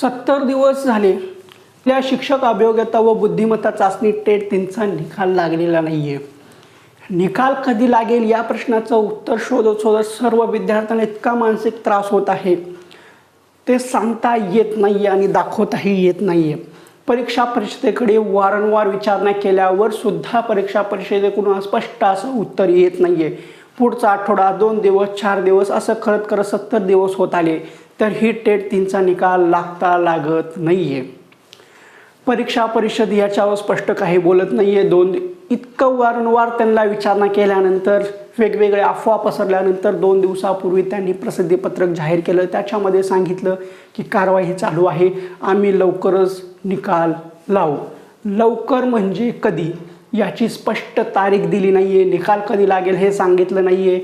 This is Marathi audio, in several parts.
सत्तर दिवस झाले. आपल्या शिक्षक अभियोग्यता व बुद्धिमत्ता चाचणी टेट तीनचा निकाल लागलेला नाही आहे निकाल कधी लागेल या प्रश्नाचं उत्तर शोधत शोधत सर्व विद्यार्थ्यांना इतका मानसिक त्रास होत आहे. ते सांगता येत नाही आहे आणि दाखवताही येत नाही आहे परीक्षा परिषदेकडे वारंवार विचारणा केल्यावर सुद्धा परीक्षा परिषदेकडून स्पष्ट असं उत्तर येत नाही आहे पुढचा आठवडा दोन दिवस चार दिवस असं करत करत सत्तर दिवस होत आले. तर ही टेट तीनचा निकाल लागता लागत नाही आहे परीक्षा परिषद याच्यावर स्पष्ट काही बोलत नाही आहे दोन इतकं वारंवार त्यांना विचारणा केल्यानंतर वेगवेगळे अफवा पसरल्यानंतर दोन दिवसापूर्वी त्यांनी प्रसिद्धीपत्रक जाहीर केलं. त्याच्यामध्ये सांगितलं की कारवाई चालू आहे. आम्ही लवकरच निकाल लावू. लवकर म्हणजे कधी? याची स्पष्ट तारीख दिली नाही आहे निकाल कधी लागेल हे सांगितलं नाही आहे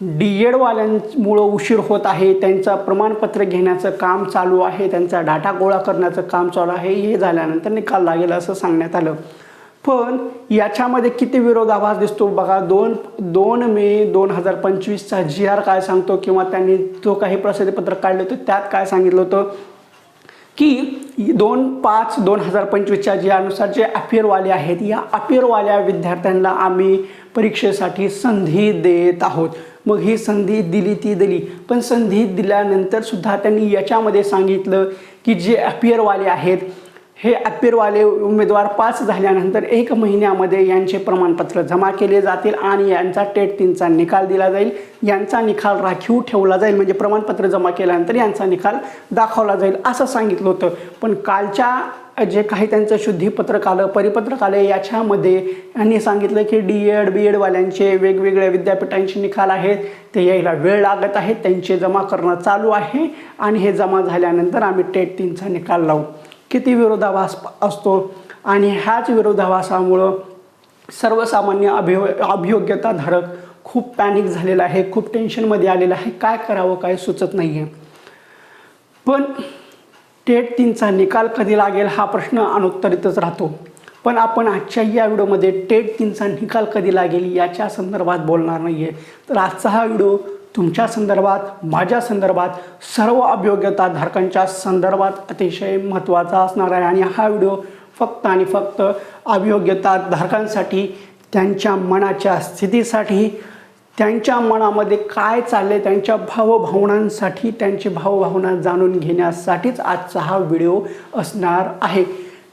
डी एडवाल्यांमुळं उशीर होत आहे त्यांचं प्रमाणपत्र घेण्याचं काम चालू आहे त्यांचा डाटा गोळा करण्याचं काम चालू आहे हे झाल्यानंतर निकाल लागेल असं सांगण्यात आलं. पण याच्यामध्ये किती विरोधाभास दिसतो बघा दोन दोन मे दोन हजार पंचवीसचा जी आर काय सांगतो किंवा त्यांनी जो काही प्रसिद्धीपत्रक काढलं होतं त्यात काय सांगितलं होतं? की दोन पाच दोन हजार पंचवीसच्या ज्यानुसार अनुसार जे अपियरवाले आहेत या अपिअरवाल्या विद्यार्थ्यांना आम्ही परीक्षेसाठी संधी देत आहोत. मग ही संधी दिली ती दिली. पण संधी दिल्यानंतर सुद्धा त्यांनी याच्यामध्ये सांगितलं की जे अपिअरवाले आहेत हे अपिरवाले उमेदवार पास झाल्यानंतर एक महिन्यामध्ये यांचे प्रमाणपत्र जमा केले जातील आणि यांचा टेट तीनचा निकाल दिला जाईल. यांचा निकाल राखीव ठेवला जाईल म्हणजे प्रमाणपत्र जमा केल्यानंतर यांचा निकाल दाखवला जाईल असं सांगितलं होतं. पण कालच्या जे काही त्यांचं शुद्धीपत्रक आलं परिपत्रक आलं याच्यामध्ये यांनी सांगितलं की डी एड बी एडवाल्यांचे वेगवेगळ्या विद्यापीठांचे निकाल आहेत. ते यायला वेळ लागत आहे त्यांचे जमा करणं चालू आहे आणि हे जमा झाल्यानंतर आम्ही टेट तीनचा निकाल लावू. किती विरोधाभास असतो आणि ह्याच विरोधाभासामुळं सर्वसामान्य अभियो अभियोग्यताधारक खूप पॅनिक झालेला आहे खूप टेन्शनमध्ये आलेला आहे. काय करावं काय सुचत नाही आहे पण टेट तीनचा निकाल कधी लागेल हा प्रश्न अनुत्तरितच राहतो. पण आपण आजच्या या व्हिडिओमध्ये टेट तीनचा निकाल कधी लागेल याच्या संदर्भात बोलणार नाही आहे तर आजचा हा व्हिडिओ तुमच्या संदर्भात माझ्या संदर्भात सर्व अभियोग्यता धारकांच्या संदर्भात अतिशय महत्त्वाचा असणार आहे. आणि हा व्हिडिओ फक्त आणि फक्त अभियोग्यता धारकांसाठी त्यांच्या मनाच्या स्थितीसाठी त्यांच्या मनामध्ये काय चालले त्यांच्या भावभावनांसाठी त्यांची भावभावना जाणून घेण्यासाठीच आजचा हा व्हिडिओ असणार आहे.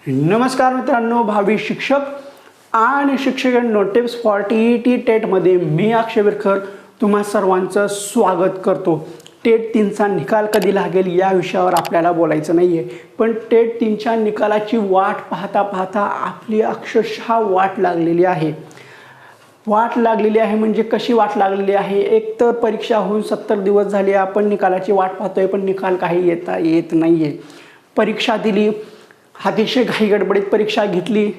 नमस्कार मित्रांनो भावी शिक्षक आणि शिक्षकांनो tips for T E T टेटमध्ये मी अक्षय विरकर. तुम्हा सर्वांचं स्वागत करतो. टेट तीनचा निकाल कधी लागेल या विषयावर आपल्याला बोलायचं नाही आहे पण टेट तीनच्या निकालाची वाट पाहता पाहता आपली अक्षरशः वाट लागलेली आहे. वाट लागलेली आहे म्हणजे कशी वाट लागलेली आहे? एक तर परीक्षा होऊन सत्तर दिवस झाले आपण निकालाची वाट पाहतोय पण निकाल काही येता येत नाही आहे परीक्षा दिली अतिशय घाई गडबडीत परीक्षा घेतली.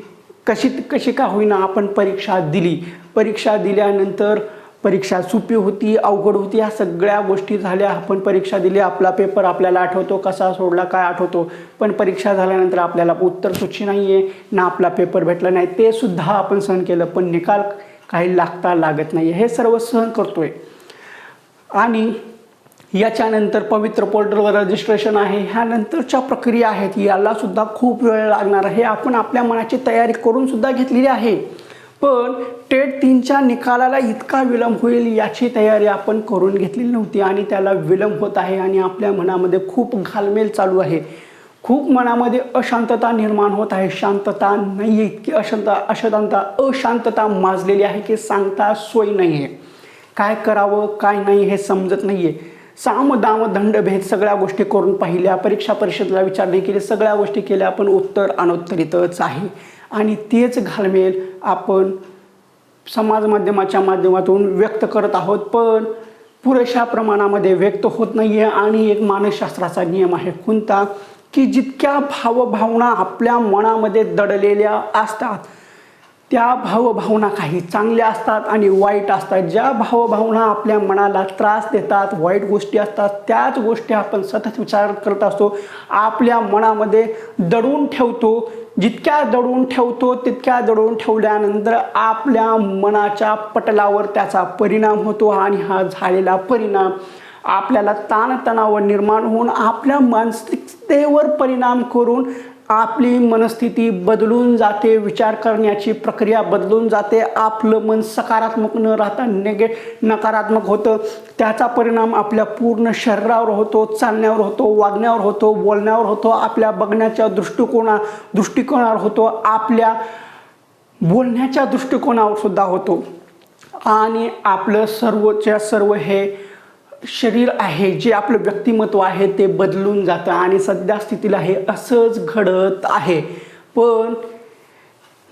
कशी कशी का होईना आपण परीक्षा दिली. परीक्षा दिल्यानंतर परीक्षा सोपी होती अवघड होती ह्या सगळ्या गोष्टी झाल्या. आपण परीक्षा दिली आपला पेपर आपल्याला आठवतो कसा सोडला काय आठवतो. पण परीक्षा झाल्यानंतर आपल्याला उत्तर सुची नाही आहे ना आपला पेपर भेटला नाही. ते सुद्धा आपण सहन केलं पण निकाल काही लागता लागत नाही. हे सर्व सहन करतोय. आणि याच्यानंतर पवित्र पोर्टलवर रजिस्ट्रेशन आहे. ह्यानंतरच्या प्रक्रिया आहेत. यालासुद्धा खूप वेळ लागणार आहे. आपण आपल्या मनाची तयारी करून सुद्धा घेतलेली आहे. पण टेट तीनच्या निकालाला इतका विलंब होईल याची तयारी आपण करून घेतलेली नव्हती आणि त्याला विलंब होत आहे आणि आपल्या मनामध्ये खूप घालमेल चालू आहे. खूप मनामध्ये अशांतता निर्माण होत आहे. शांतता नाही आहे इतकी अशांत अशांतता अशांतता माजलेली आहे की सांगता सोय नाही आहे काय करावं काय नाही हे समजत नाही आहे साम दाम दंडभेद सगळ्या गोष्टी करून पाहिल्या. परीक्षा परिषदेला विचारणे केली. सगळ्या गोष्टी केल्या पण उत्तर अनुत्तरितच आहे. आणि तेच घालमेल आपण समाज माध्यमाच्या माध्यमातून व्यक्त करत आहोत. पण पुरेशा प्रमाणामध्ये व्यक्त होत नाही आहे आणि एक मानसशास्त्राचा नियम आहे कोणता? की जितक्या भावभावना आपल्या मनामध्ये दडलेल्या असतात त्या भावभावना काही चांगल्या असतात आणि वाईट असतात. ज्या भावभावना आपल्या मनाला त्रास देतात वाईट गोष्टी असतात त्याच गोष्टी आपण सतत विचार करत असतो. आपल्या मनामध्ये दडून ठेवतो जितक्या दडून ठेवतो तितक्या दडून ठेवल्यानंतर आपल्या मनाच्या पटलावर त्याचा परिणाम होतो आणि हा झालेला परिणाम आपल्याला ताणतणाव निर्माण होऊन आपल्या मानसिकतेवर परिणाम करून आपली मनस्थिती बदलून जाते विचार करण्याची प्रक्रिया बदलून जाते. आपलं मन सकारात्मक न राहता नेगे नकारात्मक होतं. त्याचा परिणाम आपल्या पूर्ण शरीरावर होतो चालण्यावर होतो वागण्यावर होतो बोलण्यावर होतो आपल्या बघण्याच्या दृष्टिकोना दृष्टिकोनावर होतो आपल्या बोलण्याच्या दृष्टिकोनावर सुद्धा होतो. आणि आपलं सर्वच्या सर्व हे शरीर आहे जे आपलं व्यक्तिमत्व आहे ते बदलून जातं आणि सध्या स्थितीला हे असंच घडत आहे. पण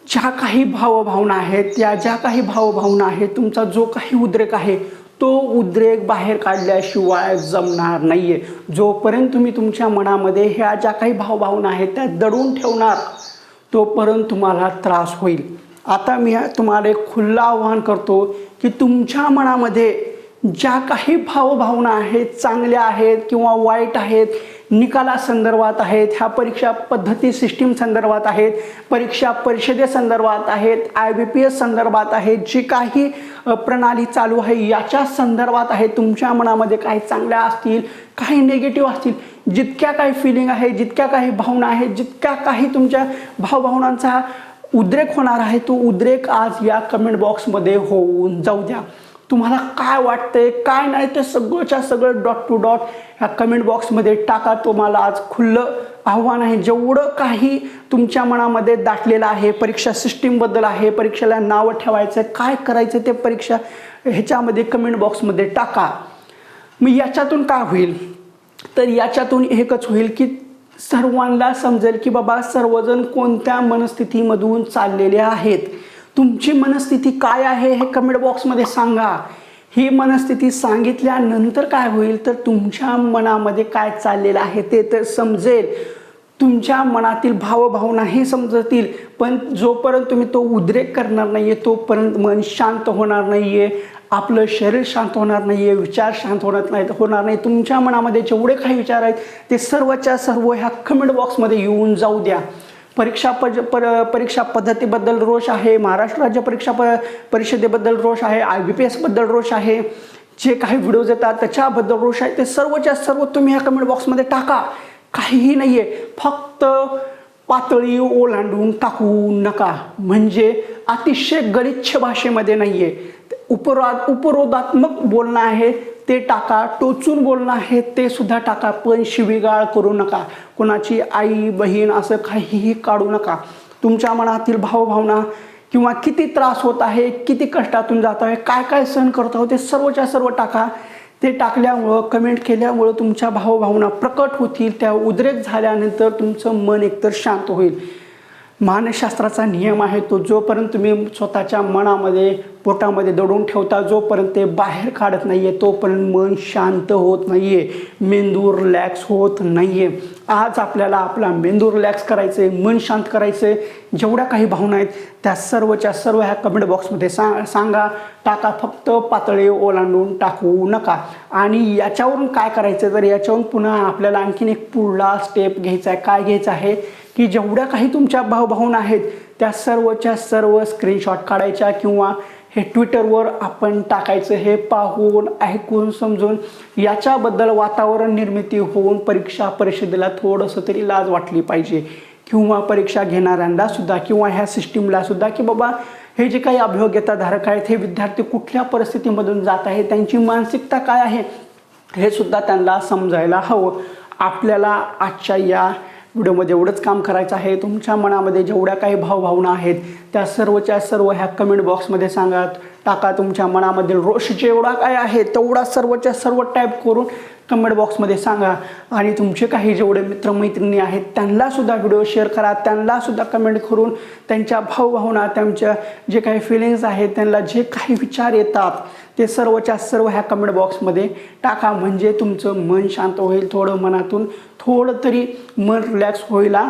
ज्या काही भावभावना आहेत त्या ज्या काही भावभावना आहेत तुमचा जो काही उद्रेक आहे तो उद्रेक बाहेर काढल्याशिवाय जमणार नाही आहे जोपर्यंत तुम्ही तुमच्या मनामध्ये ह्या ज्या काही भावभावना आहेत त्या दडून ठेवणार तोपर्यंत तुम्हाला त्रास होईल. आता मी तुम्हाला एक खुल्लं आव्हान करतो की तुमच्या मनामध्ये ज्या काही भावभावना आहेत चांगल्या आहेत किंवा वाईट आहेत निकालासंदर्भात आहेत ह्या परीक्षा पद्धती सिस्टीम संदर्भात आहेत परीक्षा परिषदेसंदर्भात आहेत आय बी पी एस संदर्भात आहेत जी काही प्रणाली चालू आहे याच्या संदर्भात आहे तुमच्या मनामध्ये काही चांगल्या असतील काही निगेटिव्ह असतील जितक्या काही फिलिंग आहे जितक्या काही भावना आहेत जितक्या काही तुमच्या भावभावनांचा उद्रेक होणार आहे तो उद्रेक आज या कमेंट बॉक्समध्ये होऊन जाऊ द्या. तुम्हाला काय वाटतंय काय नाही ते सगळंच्या सगळं डॉट टू डॉट ह्या कमेंट बॉक्समध्ये टाका. तुम्हाला आज खुल्लं आव्हान आहे. जेवढं काही तुमच्या मनामध्ये दाटलेलं आहे परीक्षा सिस्टीमबद्दल आहे परीक्षेला नावं ठेवायचं काय करायचं ते परीक्षा ह्याच्यामध्ये कमेंट बॉक्समध्ये टाका. मग याच्यातून काय होईल? तर याच्यातून एकच होईल की सर्वांना समजेल की बाबा सर्वजण कोणत्या मनस्थितीमधून चाललेले आहेत? तुमची मनस्थिती काय आहे हे कमेंट बॉक्समध्ये सांगा. ही मनस्थिती सांगितल्यानंतर काय होईल? तर तुमच्या मनामध्ये काय चाललेलं आहे ते तर समजेल. तुमच्या मनातील भावभावना हे समजतील. पण जोपर्यंत तुम्ही तो उद्रेक करणार नाही आहे तोपर्यंत मन शांत होणार नाही आहे आपलं शरीर शांत होणार नाही आहे विचार शांत होणार नाही होणार नाही. तुमच्या मनामध्ये जेवढे काही विचार आहेत ते सर्वच्या सर्व ह्या कमेंट बॉक्समध्ये येऊन जाऊ द्या. परीक्षा पज पर परीक्षा पद्धतीबद्दल रोष आहे महाराष्ट्र राज्य परीक्षा प परिषदेबद्दल रोष आहे आय बी पी एसबद्दल रोष आहे जे काही व्हिडिओज येतात त्याच्याबद्दल रोष आहे ते सर्वच्या सर्व तुम्ही ह्या कमेंट बॉक्समध्ये टाका. काहीही नाही आहे फक्त पातळी ओलांडून टाकू नका. म्हणजे अतिशय गलिच्छ भाषेमध्ये नाही आहे उपरो उपरोधात्मक बोलणं आहे ते टाका टोचून बोलणं आहे ते सुद्धा टाका. पण शिवीगाळ करू नका. कोणाची आई बहीण असं काहीही काढू नका. तुमच्या मनातील भावभावना किंवा किती त्रास होत आहे किती कष्टातून जात आहे काय काय सहन करत आहोत ते सर्वच्या सर्व टाका. ते टाकल्यामुळं कमेंट केल्यामुळं तुमच्या भावभावना प्रकट होतील. त्या उद्रेक झाल्यानंतर तुमचं मन एकतर शांत होईल. मानसशास्त्राचा नियम आहे तो. जोपर्यंत तुम्ही स्वतःच्या मनामध्ये पोटामध्ये दडून ठेवता जोपर्यंत ते बाहेर काढत नाही आहे तोपर्यंत मन शांत होत नाही आहे मेंदू रिलॅक्स होत नाही आहे आज आपल्याला आपला मेंदू रिलॅक्स करायचं आहे मन शांत करायचं आहे जेवढ्या काही भावना आहेत त्या सर्वच्या सर्व ह्या कमेंट बॉक्समध्ये सा सांगा. टाका फक्त पातळी ओलांडून टाकू नका. आणि याच्यावरून काय करायचं तर याच्यावरून पुन्हा आपल्याला आणखीन एक पुढला स्टेप घ्यायचा आहे काय घ्यायचं आहे? की जेवढ्या काही तुमच्या भावभावना आहेत त्या सर्वच्या सर्व स्क्रीनशॉट काढायच्या किंवा हे ट्विटरवर आपण टाकायचं हे पाहून ऐकून समजून याच्याबद्दल वातावरण निर्मिती होऊन परीक्षा परिषदेला थोडंसं तरी लाज वाटली पाहिजे. किंवा परीक्षा घेणाऱ्यांना सुद्धा किंवा ह्या सिस्टीमला सुद्धा की बाबा हे जे काही अभियोग्यताधारक आहेत हे विद्यार्थी कुठल्या परिस्थितीमधून जात आहे त्यांची मानसिकता काय आहे हे सुद्धा त्यांना समजायला हवं. आपल्याला आजच्या या व्हिडिओमध्ये एवढंच काम करायचं आहे तुमच्या मनामध्ये जेवढ्या काही भावभावना आहेत त्या सर्वच्या सर्व ह्या कमेंट बॉक्समध्ये सांगा टाका तुमच्या मनामधील रोष जेवढा काय आहे तेवढा सर्वच्या सर्व टाईप करून कमेंट बॉक्समध्ये सांगा. आणि तुमचे काही जेवढे मित्रमैत्रिणी आहेत त्यांनासुद्धा व्हिडिओ शेअर करा त्यांनासुद्धा कमेंट करून त्यांच्या भावभावना त्यांच्या जे काही फिलिंग्स आहेत त्यांना जे काही विचार येतात ते सर्वच्या सर्व ह्या कमेंट बॉक्समध्ये टाका. म्हणजे तुमचं मन शांत होईल थोडं मनातून. थोडं तरी मन रिलॅक्स व्हायला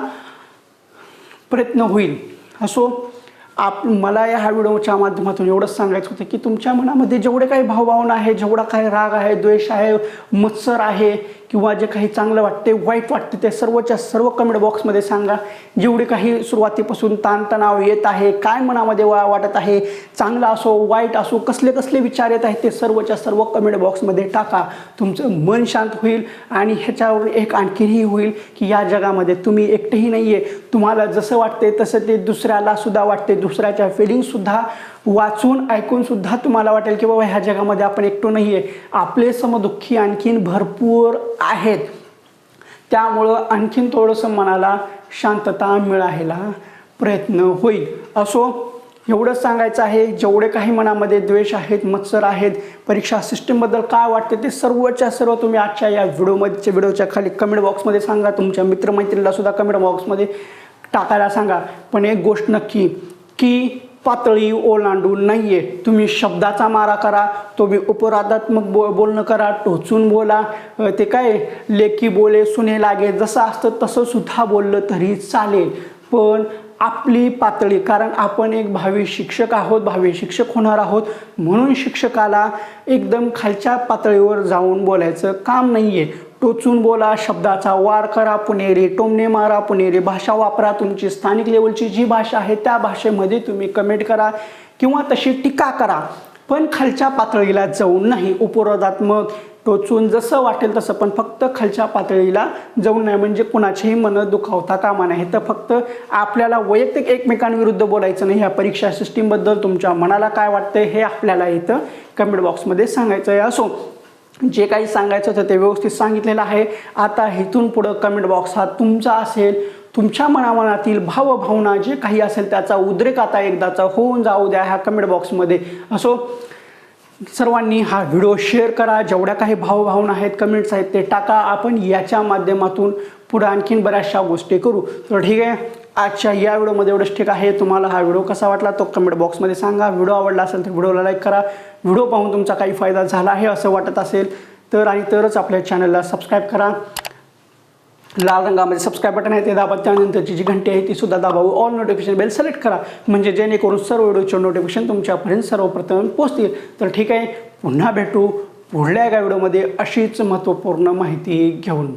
प्रयत्न होईल. असो आप मला या ह्या व्हिडिओच्या माध्यमातून एवढंच सांगायचं होतं की तुमच्या मनामध्ये जेवढे काही भावभावना आहे जेवढा काही राग आहे द्वेष आहे मत्सर आहे किंवा जे काही चांगलं वाटते वाईट वाटते ते सर्वच्या सर्व कमेंट बॉक्समध्ये सांगा. जेवढे काही सुरुवातीपासून ताणतणाव येत आहे काय मनामध्ये वा वाटत आहे चांगलं असो वाईट असो कसले कसले विचार येत आहेत ते सर्वच्या सर्व कमेंट बॉक्समध्ये टाका. तुमचं मन शांत होईल आणि ह्याच्यावर एक आणखीनही होईल की या जगामध्ये तुम्ही एकटेही नाही आहे तुम्हाला जसं वाटते तसं ते दुसऱ्याला सुद्धा वाटते दुसऱ्याच्या फिलिंगसुद्धा वाचून ऐकून सुद्धा तुम्हाला वाटेल की बाबा ह्या जगामध्ये आपण एकटो नाही आहे आपले समदुःखी आणखीन भरपूर आहेत. त्यामुळं आणखीन थोडंसं मनाला शांतता मिळायला प्रयत्न होईल. असो एवढंच सांगायचं आहे जेवढे काही मनामध्ये द्वेष आहेत मत्सर आहेत परीक्षा सिस्टीमबद्दल काय वाटते ते सर्वच्या सर्व तुम्ही आजच्या या व्हिडिओमध्ये व्हिडिओच्या खाली कमेंट बॉक्समध्ये सांगा. तुमच्या मित्रमैत्रिणीला सुद्धा कमेंट बॉक्समध्ये टाकायला सांगा. पण एक गोष्ट नक्की की पातळी ओलांडून नाही आहे तुम्ही शब्दाचा मारा करा तुम्ही उपराधात्मक बो बोलणं करा टोचून बोला. ते काय? लेखी बोले सुने लागे. जसं असतं तसं सुद्धा बोललं तरी चालेल. पण आपली पातळी कारण आपण एक भावी शिक्षक आहोत भावी शिक्षक होणार आहोत. म्हणून शिक्षकाला एकदम खालच्या पातळीवर जाऊन बोलायचं काम नाही आहे टोचून बोला शब्दाचा वार करा पुणेरी टोमणे मारा पुणेरी भाषा वापरा तुमची स्थानिक लेवलची जी भाषा आहे त्या भाषेमध्ये तुम्ही कमेंट करा किंवा तशी टीका करा. पण खालच्या पातळीला जाऊन नाही उपरोधात्मक. टोचून जसं वाटेल तसं पण फक्त खालच्या पातळीला जाऊन नाही म्हणजे कुणाचेही मन दुखावता कामा नाही तर फक्त आपल्याला वैयक्तिक एकमेकांविरुद्ध बोलायचं नाही. ह्या परीक्षा सिस्टीमबद्दल तुमच्या मनाला काय वाटतं हे आपल्याला इथं कमेंट बॉक्समध्ये सांगायचं आहे असो. जे काही सांगायचं होतं ते व्यवस्थित सांगितलेलं आहे. आता इथून पुढं कमेंट बॉक्स हा तुमचा असेल. तुमच्या मनामनातील भावभावना जे काही असेल त्याचा उद्रेक आता एकदाचा होऊन जाऊ द्या ह्या कमेंट बॉक्समध्ये असो सर्वांनी हा व्हिडिओ शेअर करा. जेवढ्या काही भावभावना आहेत कमेंट्स आहेत ते टाका. आपण याच्या माध्यमातून पुढं आणखीन बऱ्याचशा गोष्टी करू. तर ठीक आहे. आजच्या या व्हिडिओमध्ये एवढंच ठीक आहे. तुम्हाला हा व्हिडिओ कसा वाटला तो कमेंट बॉक्समध्ये सांगा. व्हिडिओ आवडला असेल तर व्हिडिओला लाईक करा. व्हिडिओ पाहून तुमचा काही फायदा झाला आहे असं वाटत असेल तर आणि तरच आपल्या चॅनलला सबस्क्राईब करा. लाल रंगामध्ये सबस्क्राईब बटन आहे ते दाबा. त्यानंतरची जी घंटी आहे ती सुद्धा दाबावं. ऑल नोटिफिकेशन बेल सिलेक्ट करा. म्हणजे जेणेकरून सर्व व्हिडिओचे नोटिफिकेशन तुमच्यापर्यंत सर्वप्रथम पोहोचतील. तर ठीक आहे पुन्हा भेटू पुढल्या एका व्हिडिओमध्ये अशीच महत्त्वपूर्ण माहिती घेऊन.